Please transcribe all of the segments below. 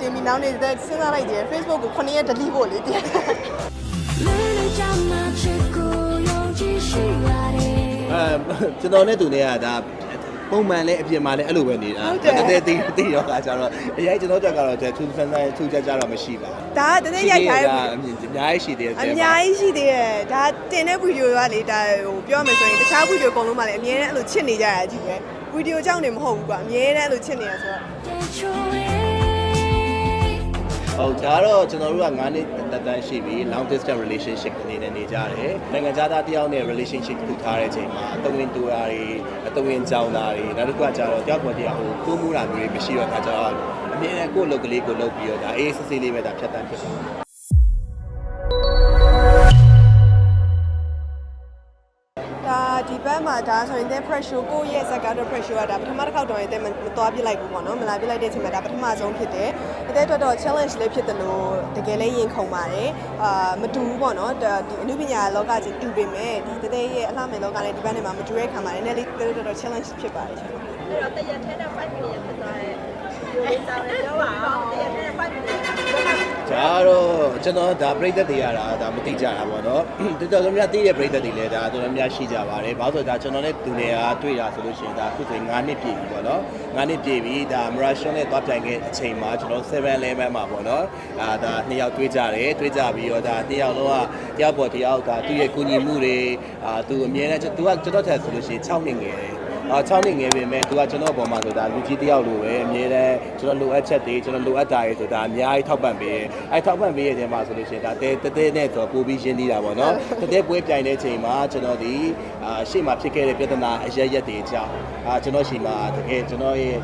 တင်ပြီးနောက်နေ့သက်စဉ်းစားလိုက်တယ် Facebook ကို9ရက် delete ဖို့လေတကယ်အဲကျွန်တော်နဲ့သူနဲ့ကဒါပုံမှန်လဲအပြင်မှာလဲအဲ့လိုပဲနေတာတကယ်တည်တည်ရောကကျတော့အရင်ကျွန်တော်တက်ကတော့သူဆန်းဆန်းသူကြကြတော့မရှိပါဘူးဒါကတကယ်ရိုက်ထားရဲ့အမြင်အများကြီးရှိသေးတယ်အများကြီးရှိသေးတယ်ဒါတင်တဲ့ဗီဒီယိုကလေဒါဟိုပြောရမယ်ဆိုရင်တခြားဗီဒီယိုအကုန်လုံးကလည်းအများနဲ့အဲ့လိုချစ်နေကြရတာကြီးပဲဗီဒီယိုကြောင့်နေမဟုတ်ဘူးကွာအများနဲ့အဲ့လိုချစ်နေရဆိုတော့ ဟုတ်ဒါတော့ကျွန်တော်တို့က9နှစ်တက်တန်းရှိပြီ long distance relationship အနေနဲ့နေကြတယ်နိုင်ငံခြားသားတယောက်နဲ့ relationship ထူထားတဲ့အချိန်မှာအတဝင်းတူတာတွေအတဝင်းကြောင်တာတွေနောက်တစ်ခုကကျတော့တယောက်ပေါ်တယောက်ဟိုကိုးမှုတာမျိုးတွေမရှိတော့ခါကျတော့အမြဲတမ်းကိုယ့်လုပ်ကလေးကိုလုပ်ပြီးတော့ဒါအေးစစ်စစ်လေးပဲဒါဖြတ်တန်းဖြစ်ပါတယ်ဒါဒီဘက်မှာဒါဆိုရင်တဲ့ pressure ကိုယ့်ရဲ့ second pressure ကဒါပထမတစ်ခေါက်တော့ရင်တဲ့မသွားပြလိုက်ဘူးပေါ့နော်မလာပြလိုက်တဲ့အချိန်မှာဒါပထမဆုံးဖြစ်တယ်အ တဲ့အတွက်တော့ challenge လေးဖြစ်တယ်လို့တကယ်လည်းရင်ခုန်ပါတယ်အာမတူဘူးပေါ့နော်ဒါဒီအနုပညာလောကကြီးတူပေမဲ့ဒီတတဲ့ရဲ့အလှမယ်လောကနဲ့ဒီဘက်နဲ့မှာမတူတဲ့ခံပါတယ်နည်းလေးတော်တော် challenge ဖြစ်ပါတယ်ရှင်အဲ့တော့တရက်ထဲနဲ့5 million ဖြစ်သွားတဲ့ဒီလိုစားတယ်ပြောပါအောင်တရက်ထဲနဲ့5 million ဒါတော့ ကျွန်တော်ဒါပြိသက်တွေရတာဒါမသိကြတာပေါ့နော်တော်တော်များများသိတဲ့ပြိသက်တွေလည်းဒါတော်တော်များရှိကြပါတယ်ဘာလို့ဆိုတော့ဒါကျွန်တော်နဲ့သူတွေကတွေ့တာဆိုလို့ရှိရင်ဒါအခုဆိုရင်9နှစ်ပြည့်ပြီပေါ့နော်9နှစ်ပြည့်ပြီဒါမရာရှွန်နဲ့သွားပြိုင်ခဲ့အချိန်မှာကျွန်တော်7-11မှာပေါ့နော်အာဒါနှစ်ယောက်တွေ့ကြတယ်တွေ့ကြပြီးတော့ဒါနှစ်ယောက်လုံးကတယောက်ပေါ်တယောက်ကသူ့ရဲ့ကုညီမှုတွေအာသူအမြဲတမ်းသူကကျွန်တော်ထက်ဆိုလို့ရှိရင်6နှစ်ငယ်တယ် အာ6နှစ်ငယ်ပေမဲ့သူကကျွန်တော်အပေါ်မှာဆိုတာလူကြီးတယောက်လိုပဲအမြဲတမ်းကျွန်တော်လိုအပ်ချက်တွေကျွန်တော်လိုအပ်တာတွေဆိုတာအများကြီးထောက်ပံ့ပေးတယ်အဲထောက်ပံ့ပေးရတဲ့မှာဆိုလို့ရှိရင်ဒါတဲတဲတဲနဲ့ဆိုပို့ပြီးရှင်းနေတာပေါ့နော်တဲတဲပွဲပြိုင်တဲ့အချိန်မှာကျွန်တော်ဒီအာရှေ့မှာဖြစ်ခဲ့တဲ့ပြဿနာအရရက်တွေအကြောင်းအာကျွန်တော်ရှိမှာတကယ်ကျွန်တော်ရဲ့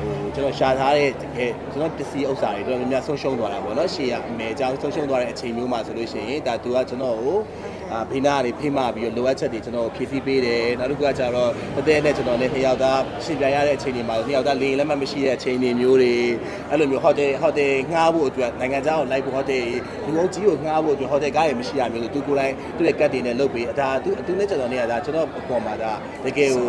ဟိုကျွန်တော်ရှာထားတဲ့တကယ်ကျွန်တော်ပစ္စည်းဥစ္စာတွေတော်တော်များများဆုံးရှုံးသွားတာပေါ့နော်ရှေ့ကအမေအကြောင်းဆုံးရှုံးသွားတဲ့အချိန်မျိုးမှာဆိုလို့ရှိရင်ဒါသူကကျွန်တော်ကိုအာ ဖိနာတွေဖိမပြီးတော့လိုအပ်ချက်တွေကျွန်တော်ကိုဖြည့်ဆည်းပေးတယ်နောက်တစ်ခုကကျတော့တတဲနဲ့ကျွန်တော်နဲ့နှစ်ယောက်သားရှင်ပြိုင်ရတဲ့အချိန်တွေမှာနှစ်ယောက်သားလေလက်မှတ်မရှိတဲ့အချိန်တွေမျိုးတွေအဲ့လိုမျိုးဟိုတယ်ဟိုတယ်ငှားဖို့အတွက်နိုင်ငံခြားကိုလိုက်ဖို့ဟိုတယ်လူအုပ်ကြီးကိုငှားဖို့အတွက်ဟိုတယ်ကားတွေမရှိရမျိုးလို့သူကိုယ်တိုင်သူ့ရဲ့ကတ်တွေနဲ့လုပ်ပေးဒါသူသူနဲ့ကျွန်တော်နဲ့ကဒါကျွန်တော်အပေါ်မှာဒါတကယ်ကို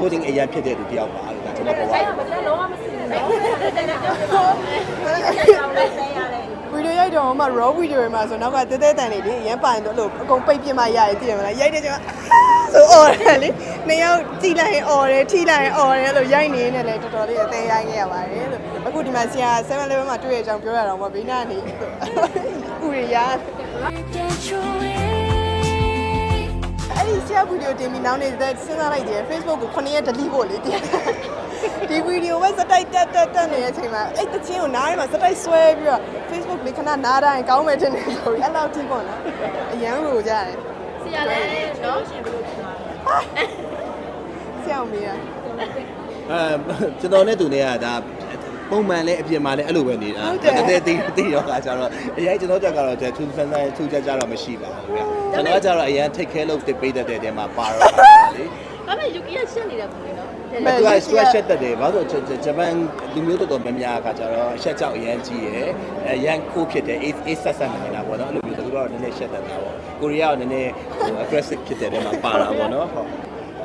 voting အရင်ဖြစ်တဲ့သူတယောက်ပါလို့ဒါကျွန်တော်ပြောပါအဲ့တယ်တော့မစလုံးဝမရှိဘူးနော်တ ရက်ပြောပြပါဦးအဲ့ဒါလည်းဆဲရတယ်ဗီဒီယိုရိုက်တော့မှ raw video တွေမှာဆိုနောက်ကတဲတဲတန်နေလေရမ်းပိုင်တော့လို့အကုန်ပိတ်ပြစ်မှရရတည်ရမလားရိုက်တဲ့ချိန်မှာဆိုအော်တယ်လေနှစ်ယောက်ကြည်လိုက်ရင်အော်တယ်ထိလိုက်ရင်အော်တယ်လို့ရိုက်နေနေလေတော်တော်လေးအသေးရိုက်ခဲ့ရပါတယ်လို့အခုဒီမှာဆရာ7 level မှာတွေ့ရအကြောင်းပြောရတော့မှဘေးနားနေဥရရ ယောက်ဗီဒီယိုတင်ပြီးနောက်နေ့သက်စဉ်းစားလိုက်တယ် Facebook ကို9ရက် delete ဖို့လေတင်ဒီဗီဒီယိုပဲစတိုက်တက်တက်တက်နေတဲ့အချိန်မှာအဲ့တချင်းကိုနားထဲမှာစတိုက်ဆွဲပြီးတော့ Facebook လေးခဏနားတိုင်းကောင်းမယ်တင်နေဆိုပြီးအဲ့လောက်ထိပေါ့နော်အရန်ကိုကြားတယ်ဆရာလည်းနော်ရှင်ဘယ်လိုဖြစ်သွားလဲဆရာမေးရအဲကျွန်တော်နဲ့သူနဲ့ကဒါ ပုံမှန်လဲအပြင်မှာလဲအဲ့လိုပဲနေတာတကယ်တည်းတည်းရောကကြတော့အရင်ကျွန်တော်တက်ကတော့ထူးဆန်းဆန်းထူးကြကြတော့မရှိပါဘူးဗျကျွန်တော်ကကြတော့အရင် take care လုပ်ပေးတတ်တဲ့တဲမှာပါတော့လေဘာမှယူကီကရှက်နေတယ်ပုံလေးနော်အဲ့သူကသူကရှက်တတ်တယ်ဘာလို့ဆိုဂျပန်လူမျိုးတော်တော်များများကကြတော့ရှက်ကြောက်အရန်ကြီးရယ်အရန်ခိုးဖြစ်တယ်အေးအေးဆက်ဆက်နေတာပေါ့နော်အဲ့လိုမျိုးသူတို့ကတော့နည်းနည်းရှက်တတ်တာပေါ့ကိုရီးယားကနည်းနည်း aggressive ဖြစ်တဲ့တဲမှာပါတာပေါ့နော်ဟုတ်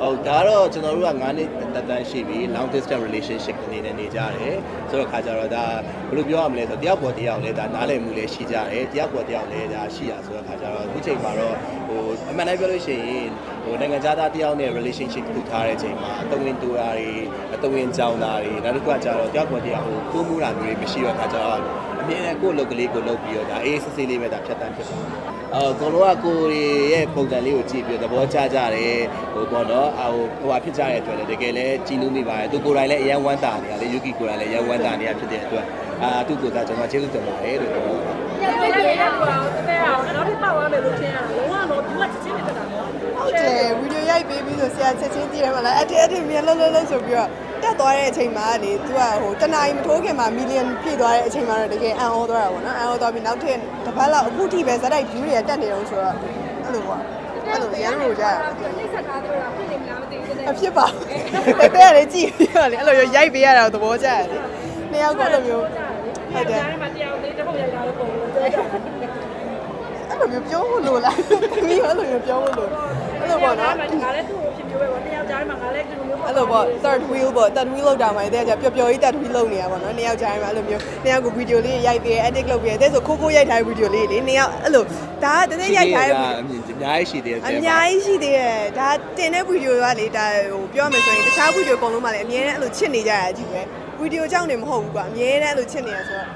ဟုတ်ဒါတော့ကျွန်တော်တို့က9နှစ်တက်တန်းရှိပြီ long distance relationship အ နေနဲ့နေကြတယ်ဆိုတော့ခါကြတော့ဒါဘယ်လိုပြောရမလဲဆိုတော့တယောက်ပေါ်တယောက်လဲဒါနားလည်မှုလည်းရှိကြတယ်တယောက်ပေါ်တယောက်လဲဒါရှိရဆိုတော့ခါကြတော့အခုချိန်မှာတော့ဟိုအမှန်တမ်းပြောလို့ရှိရင်ဟိုနိုင်ငံခြားသားတယောက်နဲ့ relationship ထူထားတဲ့အချိန်မှာအတဝင်းတူတာတွေအတဝင်းကြောင်တာတွေနောက်တစ်ခုကကြတော့တယောက်ပေါ်တယောက်ဟိုကိုးမှုတာမျိုးတွေမရှိတော့ခါကြတော့ အမြဲတမ်းကိုယ့်လုပ်ကလေးကိုလုပ်ပြီးတော့ဒါအေးစစ်စစ်လေးပဲဒါဖြတ်တန်းဖြစ်ပါတယ်အော်ကိုလိုကကိုရီရဲ့ပုံစံလေးကိုကြည့်ပြီးတော့သဘောကျကြတယ်ဟိုပေါ့နော်အဟိုဟိုဟာဖြစ်ကြတဲ့အတွက်လည်းတကယ်လည်းကြည်နူးမိပါတယ်သူကိုယ်တိုင်လည်းအရန်ဝမ်းတာနေရလေယူကီကိုယ်တိုင်လည်းအရန်ဝမ်းတာနေရဖြစ်တဲ့အတွက်အာသူ့ကိုယ်သားကျွန်တော်ကျေးဇူးတင်ပါတယ်လို့ပြောပါတယ်ညနေရရတော့တဲ့အောင်တော့ဒီပေါ့ရမယ်လို့ထင်ရတာလုံးဝတော့ဒီကချက်ချင်းတက်တာနော်ဟုတ်တယ်ဗီဒီယိုရိုက်ပေးပြီးဆိုဆရာချက်ချင်းတည်ရမလားအတေအတေမြန်လှလှလှဆိုပြီးတော့ တက်သွားတဲ့အချိန်မှာလေ तू ကဟိုတနားကြီးမထိုးခင်မှာမီလီယံပြည့်သွားတဲ့အချိန်မှာတော့တကယ်အံ့ဩသွားတာပေါ့နော်အံ့ဩသွားပြီးနောက်ထပ်တစ်ပတ်လောက်အခုထိပဲဇက်တိုက် view တွေကတက်နေတော့ဆိုတော့အဲ့လိုပေါ့အဲ့လိုရမ်းလို့ကြရနှိမ့်ဆက်ထားတော့ဖြစ်နေမလားမသိဘူးတဲ့အဖြစ်ပါတက်တက်ရတယ်ကြည့်ပြီးတော့လေအဲ့လိုရိုက်ပေးရတာသဘောကျတယ်လေနှစ်ယောက်ကတော့မျိုးဟုတ်တယ်။မတရားသေးတဲ့ပုံရိုက်တာလို့ပုံလို့ပြောကြတယ်အဲ့လိုမျိုးပြောဖို့လို့လားသမီးကအဲ့လိုမျိုးပြောဖို့လို့အဲ့ လိုပေါ့နော်။ဒီကလည်းသူ့ကိုဖြစ်မျိုးပဲပေါ့နှစ်ယောက်ကြားထဲမှာငါလည်းဒီလိုမျိုးပေါ့အဲ့လိုပေါ့ third wheel ပေါ့ third wheel လောက်တာမှတဲ့ကပျော်ပျော်ကြီး third wheel လောက်နေရပါတော့နှစ်ယောက်ကြားမှာအဲ့လိုမျိုးနှစ်ယောက်ကိုဗီဒီယိုလေးရိုက်ပြီး edit လုပ်ပြီးတဲ့ဆိုခိုးခိုးရိုက်ထားတဲ့ဗီဒီယိုလေးလေနှစ်ယောက်အဲ့လိုဒါကတနေ့ရိုက်ထားတဲ့အများကြီးရှိသေးတယ်အများကြီးရှိသေးတယ်ဒါတင်တဲ့ဗီဒီယိုကလေဒါဟိုပြောရမယ်ဆိုရင်တခြားဗီဒီယိုအကုန်လုံးမှလည်းအများနဲ့အဲ့လိုချစ်နေကြရအကြည့်ပဲဗီဒီယိုကြောင့်နေမဟုတ်ဘူးကွာအများနဲ့အဲ့လိုချစ်နေရဆိုတော့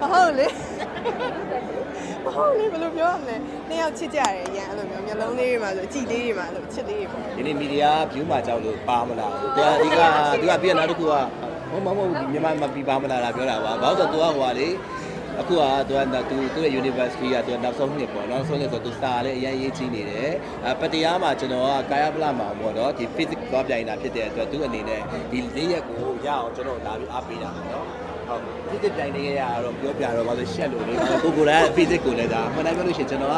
မဟုတ်လေ မဟုတ်လေဘယ်လိုပြောရမလဲနှစ်ယောက်ချစ်ကြတယ်အရင်အဲ့လိုမျိုးမျက်လုံးလေးတွေမှာဆိုအကြည့်လေးတွေမှာဆိုချစ်လေးတွေပေါ့ဒီနေ့မီဒီယာဖြူးမှာကြောက်လို့ပါမလားသူကအဓိကသူကပြည့်နောက်တစ်ခုကဟိုမမဟုတ်မြန်မာမပြီးပါမလားလားပြောတာပါဘာလို့ဆိုတော့သူကဟိုကလေအခုကသူကသူသူ့ရဲ့ university ကသူကနောက်ဆုံးနှစ်ပေါ့နောက်ဆုံးနှစ်ဆိုသူစာလည်းအရင်ရေးကြည့်နေတယ်အပတရားမှာကျွန်တော်ကကာယပလမှာပေါ့နော်ဒီ physics သွားပြိုင်တာဖြစ်တဲ့အတွက်သူအနေနဲ့ဒီလေးရက်ကိုရအောင်ကျွန်တော်လာပြီးအားပေးတာပေါ့နော် ဟုတ် physics ပြိုင်နေရတော့ပြောပြတော့ဘာလို့ရှက်လို့လေကိုကိုယ်က physics ကိုလည်းဒါမှန်တယ်ပြောလို့ရှိရင်ကျွန်တော်က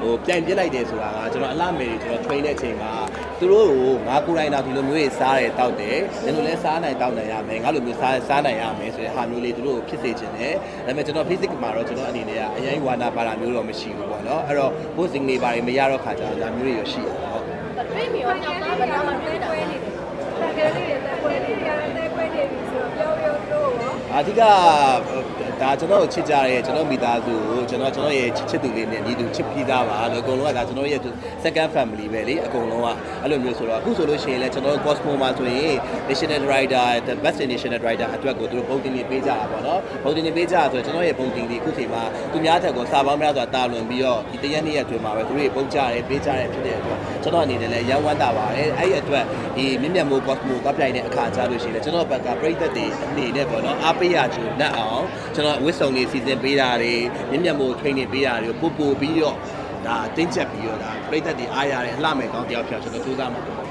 ဟိုပြိုင်ပြစ်လိုက်တယ်ဆိုတာကကျွန်တော်အလားမယ်ကျွန်တော် train တဲ့အချိန်မှာသူတို့ကိုငါကိုယ်တိုင်တော့ဒီလိုမျိုးတွေစားတယ်တောက်တယ်ဒီလိုလဲစားနိုင်တောက်နိုင်ရမယ်ငါလိုမျိုးစားစားနိုင်ရမယ်ဆိုတဲ့ဟာမျိုးလေးသူတို့ကိုဖြစ်စေချင်တယ်ဒါပေမဲ့ကျွန်တော် physics မှာတော့ကျွန်တော်အနေနဲ့ကအရင်ဝါနာပါတာမျိုးတော့မရှိဘူးပေါ့နော်အဲ့တော့ posing တွေပါမရတော့ခါကြတော့ဒါမျိုးတွေရရှိတယ်ဟုတ်ပြေးမီရောကြောက်တာပဲတော့မပြေးတာပဲနေတယ်တကယ်လေးတက်ပွဲလေးတွေရတယ်တက်ပွဲနေပြီဆိုတော့ပြောပြောတော့ရော အဓိကဒါကျွန်တော်ကိုချစ်ကြရဲကျွန်တော်မိသားစုကိုကျွန်တော်ကျွန်တော်ရဲ့ချစ်ချစ်သူလေးနဲ့ညီတူချစ်ပြီးသားပါလို့အကုန်လုံးကဒါကျွန်တော်ရဲ့ second family ပဲလေအကုန်လုံးကအဲ့လိုမျိုးဆိုတော့အခုဆိုလို့ရှိရင်လည်းကျွန်တော်တို့ Cosmo မှာဆိုရင် national rider the best national rider အတွက်ကိုသူတို့ပုံတင်နေပေးကြတာပေါ့နော်ပုံတင်နေပေးကြတာဆိုတော့ကျွန်တော်ရဲ့ပုံတင်လေးအခုချိန်မှာသူများထက်ကိုစာပေါင်းများစွာတာလွန်ပြီးတော့ဒီတရက်နေ့ရက်အတွင်းမှာပဲသူတို့တွေပုံကြတယ်ပေးကြတယ်ဖြစ်တဲ့အတွက်ကျွန်တော်အနေနဲ့လည်းရန်ဝမ်းတာပါတယ်အဲ့ဒီအတွက်ဒီမြင့်မြတ်မိုး Cosmo ကပြိုင်တဲ့အခါကြားလို့ရှိရင်လည်းကျွန်တော်ဘက်ကပြိသက်တွေအနေနဲ့ပေါ့နော်အားပေးရချင်နဲ့အောင်ကျွန်တော်ဝစ်စုံလေးစီစဉ်ပေးတာတွေမြင့်မြတ်မိုး training ပေးတာတွေကိုပို့ပို့ပြီးတော့ဒါတင်းချက်ပြီးတော့ဒါပြိသက်တွေအားရတဲ့အလှမဲ့ကောင်းတယောက်ဖြစ်အောင်ကျွန်တော်စူးစမ်းမှာပါ